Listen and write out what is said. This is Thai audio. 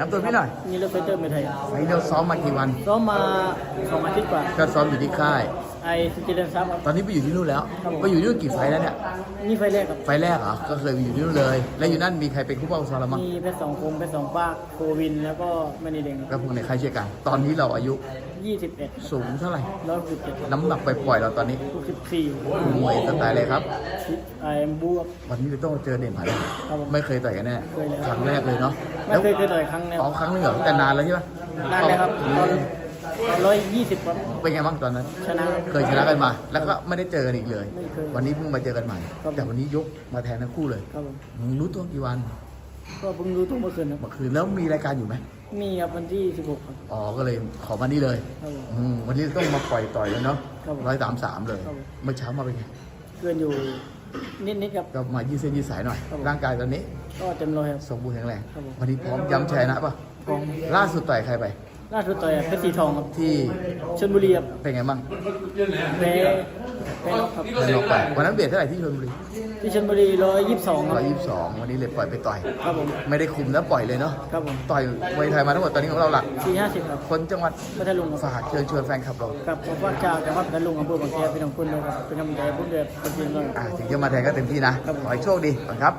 น้ำตัวพี่หน่อยนี่เลือกไฟเตอร์เมืองไทยไฟเดียวซ้อมมากี่วัน ซ้อมมาสองอาทิตย์กว่า ก็ซ้อมอยู่ที่ค่าย ไอสติเลนซับครับ ตอนนี้ไปอยู่ที่นู่นแล้ว ครับผม ไปอยู่ที่นู่นกี่ไฟล์แล้วเนี่ย นี่ไฟแรกครับ ไฟล์แรกเหรอ ก็เคยไปอยู่ที่นู่นเลย แล้วอยู่นั่นมีใครเป็นคู่เป้าซ้อมเรามั้งมีเพชรสองคมเพชรสองปากโควินแล้วก็แมนีเดงก็พวกในค่ายเชื่อกัน ตอนนี้เราอายุยี่สิบเอ็ดสูงเท่าไหร่ ร้อยสิบเจ็ดน้ำหนักไปปล่อยๆเราตอนนี้หกสิบสี่มวยสไตล์อะไรครับ ไอเอ็มบูครับวันนี้เราต้องเจอเด่นผ่านครับผมไม่เคยต่อยกันแน่ เคยแล้ว ครั้งแรกเลยเนาะไม่เคยเคยต่อยครั้งแรกสองครั้งนึงเหรอแต่นานแล้วใช่ปะนานเลยครับตอน ร้อยยี่สิบครับ เป็นไงบ้างตอนนั้น ชนะ เคยชนะกันมา แล้วก็ไม่ได้เจอกันอีกเลย ไม่เคยวันนี้เพิ่งมาเจอกันใหม่ ครับแต่วันนี้ยกมาแทนทั้งคู่เลยครับผมมึงรู้ตัวกี่วันก็เพิ่งรู้ตัวเมื่อคืนครับ เมื่อคืนแล้วมีรายการอยู่ไหมมีครับวันที่สิบหกครับ อ๋อ ก็เลยขอมานี่เลยครับผม อืมวันนี้ต้องมาปล่อยต่อยเลยเนาะครับผมร้อยสามสามเลย ครับผม เมื่อเช้ามาเป็นไง เกินอยู่นิดนิดๆครับ ก็มายืดเส้นยืดสายหน่อย ครับผม ร่างกายตอนนี้ก็เต็มร้อยครับ สมบูรณ์แข็งแรง ครับผม วันนี้พร้อมย้ำชัยนะป่ะกองล่าสุดต่อยใครไป ล่าสุดต่อยเพชรสีทองครับที่ชลบุรีครับเป็นไงบ้างแพ้แพ้นกครับเดินออกไปวันนั้นเบียดเท่าไหร่ที่ชลบุรีที่ชลบุรีร้อยยี่สิบสองคร้รัอบยยี่สิบสองวันนี้เลยปล่อยไปต่อย ครับผมไม่ได้คุมแล้วปล่อยเลยเนาะครับผมต่อยมวยไทยมาทั้งหมดตอนนี้ของเราหลัก สี่ห้าสิบครับคนจังหวัดพัทลุงครับ ฝากเชิญชวนแฟนคลับเรากับผมว่าชาวจังหวัดพัทลุงอำเภอบางแคเป็นของคุณเลยครับเป็นกำลังใจให้พวกเดือดเป็นทีมเลย อ่าถึงจะมาแทนก็เต็มที่นะครับ ขอให้โชคดีก่อนครับ